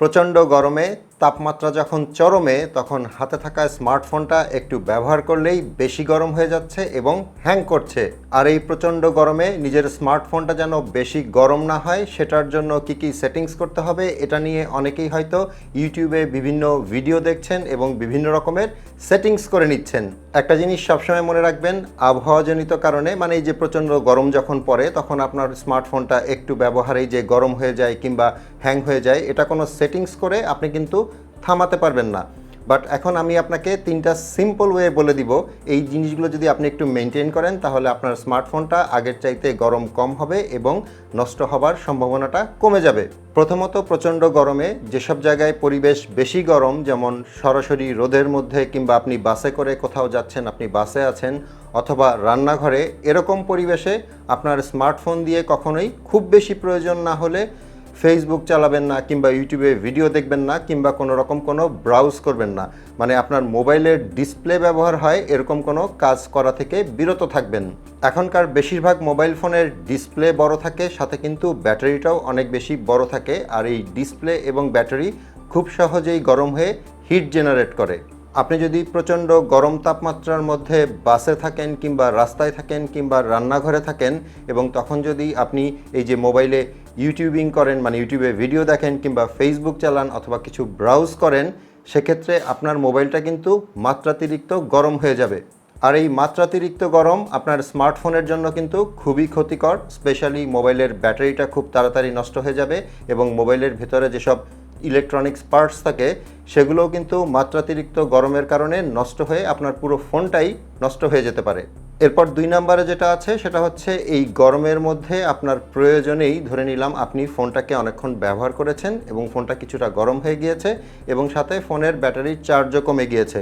প্রচণ্ড গরমে তাপমাত্রা যখন চরমে, তখন হাতে থাকা স্মার্টফোনটা একটু ব্যবহার করলেই বেশি গরম হয়ে যাচ্ছে এবং হ্যাং করছে। আর এই প্রচণ্ড গরমে নিজের স্মার্টফোনটা যেন বেশি গরম না হয়, সেটার জন্য কি কি সেটিংস করতে হবে, এটা নিয়ে অনেকেই হয়তো ইউটিউবে বিভিন্ন ভিডিও দেখছেন এবং বিভিন্ন রকমের সেটিংস করে নিচ্ছেন। একটা জিনিস সবসময় মনে রাখবেন, আবহাওয়াজনিত কারণে মানে এই যে প্রচণ্ড গরম যখন পড়ে, তখন আপনার স্মার্টফোনটা একটু ব্যবহারেই যে গরম হয়ে যায় কিংবা হ্যাং হয়ে যায়, এটা কোনো সেটিংস করে আপনি কিন্তু থামাতে পারবেন না। বাট এখন আমি আপনাকে তিনটা সিম্পল ওয়ে বলে দিব। এই জিনিসগুলো যদি আপনি একটু মেনটেন করেন, তাহলে আপনার স্মার্টফোনটা আগের চাইতে গরম কম হবে এবং নষ্ট হবার সম্ভাবনাটা কমে যাবে। প্রথমত প্রচণ্ড গরমে যেসব জায়গায় পরিবেশ বেশি গরম, যেমন সরাসরি রোদের মধ্যে কিংবা আপনি বাসে করে কোথাও যাচ্ছেন, আপনি বাসে আছেন অথবা রান্নাঘরে, এরকম পরিবেশে আপনার স্মার্টফোন দিয়ে কখনোই খুব বেশি প্রয়োজন না হলে ফেসবুক চালাবেন না কিংবা ইউটিউবে ভিডিও দেখবেন না কিংবা কোনো রকম কোনো ব্রাউজ করবেন না। মানে আপনার মোবাইলের ডিসপ্লে ব্যবহার হয়, এরকম কোনো কাজ করা থেকে বিরত থাকবেন। এখনকার বেশিরভাগ মোবাইল ফোনের ডিসপ্লে বড় থাকে, সাথে কিন্তু ব্যাটারিটাও অনেক বেশি বড় থাকে। আর এই ডিসপ্লে এবং ব্যাটারি খুব সহজেই গরম হয়ে হিট জেনারেট করে। আপনি যদি প্রচণ্ড গরম তাপমাত্রার মধ্যে বাসে থাকেন কিংবা রাস্তায় থাকেন কিংবা রান্নাঘরে থাকেন এবং তখন যদি আপনি এই যে মোবাইলে ইউটিউবিং করেন মানে ইউটিউবে ভিডিও দেখেন কিংবা ফেসবুক চালান অথবা কিছু ব্রাউজ করেন, সেক্ষেত্রে আপনার মোবাইলটা কিন্তু মাত্রাতিরিক্ত গরম হয়ে যাবে। আর এই মাত্রাতিরিক্ত গরম আপনার স্মার্টফোনের জন্য কিন্তু খুবই ক্ষতিকর স্পেশালি মোবাইলের ব্যাটারিটা খুব তাড়াতাড়ি নষ্ট হয়ে যাবে এবং মোবাইলের ভেতরে যেসব ইলেকট্রনিক্স পার্টস থাকে, সেগুলোও কিন্তু মাত্রাতিরিক্ত গরমের কারণে নষ্ট হয়ে আপনার পুরো ফোনটাই নষ্ট হয়ে যেতে পারে। এরপর দুই নম্বরে যেটা আছে, সেটা হচ্ছে এই গরমের মধ্যে আপনার প্রয়োজনেই ধরে নিলাম আপনি ফোনটাকে অনেকক্ষণ ব্যবহার করেছেন এবং ফোনটা কিছুটা গরম হয়ে গিয়েছে এবং সাথে ফোনের ব্যাটারির চার্জও কমে গিয়েছে।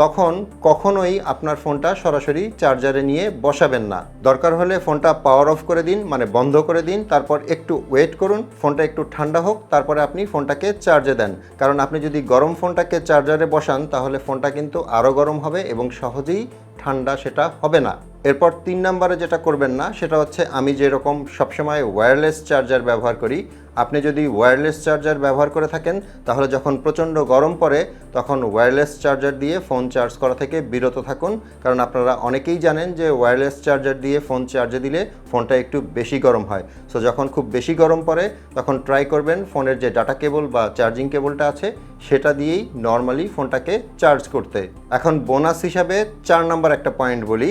তখন কখনোই আপনার ফোনটা সরাসরি চার্জারে নিয়ে বসাবেন না। দরকার হলে ফোনটা পাওয়ার অফ করে দিন মানে বন্ধ করে দিন, তারপর একটু ওয়েট করুন, ফোনটা একটু ঠান্ডা হোক, তারপরে আপনি ফোনটাকে চার্জে দেন। কারণ আপনি যদি গরম ফোনটাকে চার্জারে বসান, তাহলে ফোনটা কিন্তু আরও গরম হবে এবং সহজেই ঠান্ডা সেটা হবে না। এরপর তিন নম্বরে যেটা করবেন না, সেটা হচ্ছে আমি যেরকম সবসময় ওয়্যারলেস চার্জার ব্যবহার করি, আপনি যদি ওয়্যারলেস চার্জার ব্যবহার করে থাকেন, তাহলে যখন প্রচণ্ড গরম পড়ে, তখন ওয়্যারলেস চার্জার দিয়ে ফোন চার্জ করা থেকে বিরত থাকুন। কারণ আপনারা অনেকেই জানেন যে ওয়্যারলেস চার্জার দিয়ে ফোন চার্জে দিলে ফোনটা একটু বেশি গরম হয়। সো যখন খুব বেশি গরম পড়ে, তখন ট্রাই করবেন ফোনের যে ডাটা কেবল বা চার্জিং কেবলটা আছে, সেটা দিয়েই নর্মালি ফোনটাকে চার্জ করতে। এখন বোনাস হিসাবে চার নম্বর একটা পয়েন্ট বলি।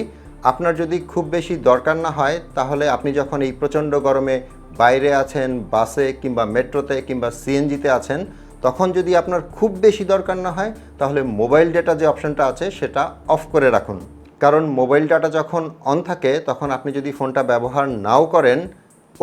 আপনার যদি খুব বেশি দরকার না হয়, তাহলে আপনি যখন এই প্রচণ্ড গরমে বাইরে আছেন, বাসে কিংবা মেট্রোতে কিংবা সিএনজিতে আছেন, তখন যদি আপনার খুব বেশি দরকার না হয়, তাহলে মোবাইল ডেটা যে অপশানটা আছে, সেটা অফ করে রাখুন। কারণ মোবাইল ডাটা যখন অন থাকে, তখন আপনি যদি ফোনটা ব্যবহার নাও করেন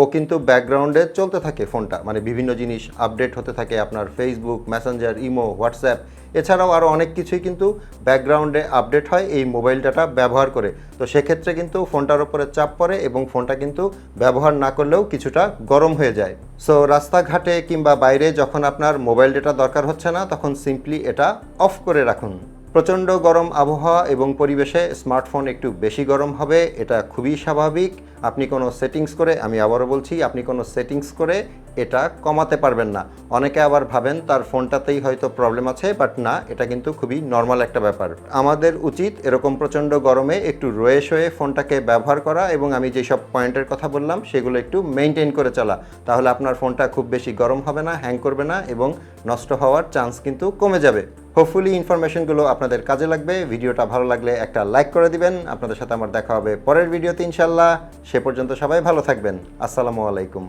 ও কিন্তু ব্যাকগ্রাউন্ডে চলতে থাকে ফোনটা। মানে বিভিন্ন জিনিস আপডেট হতে থাকে, আপনার ফেসবুক মেসেঞ্জার ইমো হোয়াটসঅ্যাপ এছাড়াও আরও অনেক কিছুই কিন্তু ব্যাকগ্রাউন্ডে আপডেট হয় এই মোবাইল ডাটা ব্যবহার করে। তো সেক্ষেত্রে কিন্তু ফোনটার উপরে চাপ পড়ে এবং ফোনটা কিন্তু ব্যবহার না করলেও কিছুটা গরম হয়ে যায়। সো রাস্তাঘাটে কিংবা বাইরে যখন আপনার মোবাইল ডেটা দরকার হচ্ছে না, তখন সিম্পলি এটা অফ করে রাখুন। প্রচণ্ড গরম আবহাওয়া এবং পরিবেশে স্মার্টফোন একটু বেশি গরম হবে, এটা খুবই স্বাভাবিক। আপনি কোনো সেটিংস করে, আমি আবারও বলছি, আপনি কোনো সেটিংস করে এটা কমাতে পারবেন না। অনেকে আবার ভাবেন তার ফোনটাতেই হয়তো প্রবলেম আছে, বাট না, এটা কিন্তু খুবই নর্মাল একটা ব্যাপার। আমাদের উচিত এরকম প্রচণ্ড গরমে একটু রয়ে শয়ে ফোনটাকে ব্যবহার করা এবং আমি যেসব পয়েন্টের কথা বললাম, সেগুলো একটু মেনটেন করে চলা। তাহলে আপনার ফোনটা খুব বেশি গরম হবে না, হ্যাং করবে না এবং নষ্ট হওয়ার চান্স কিন্তু কমে যাবে। হোপফুলি ইনফরমেশনগুলো আপনাদের কাজে লাগবে। ভিডিওটা ভালো লাগলে একটা লাইক করে দিবেন। আপনাদের সাথে আমার দেখা হবে পরের ভিডিওতে ইনশাল্লাহ সে পর্যন্ত সবাই ভালো থাকবেন। আসসালামু আলাইকুম।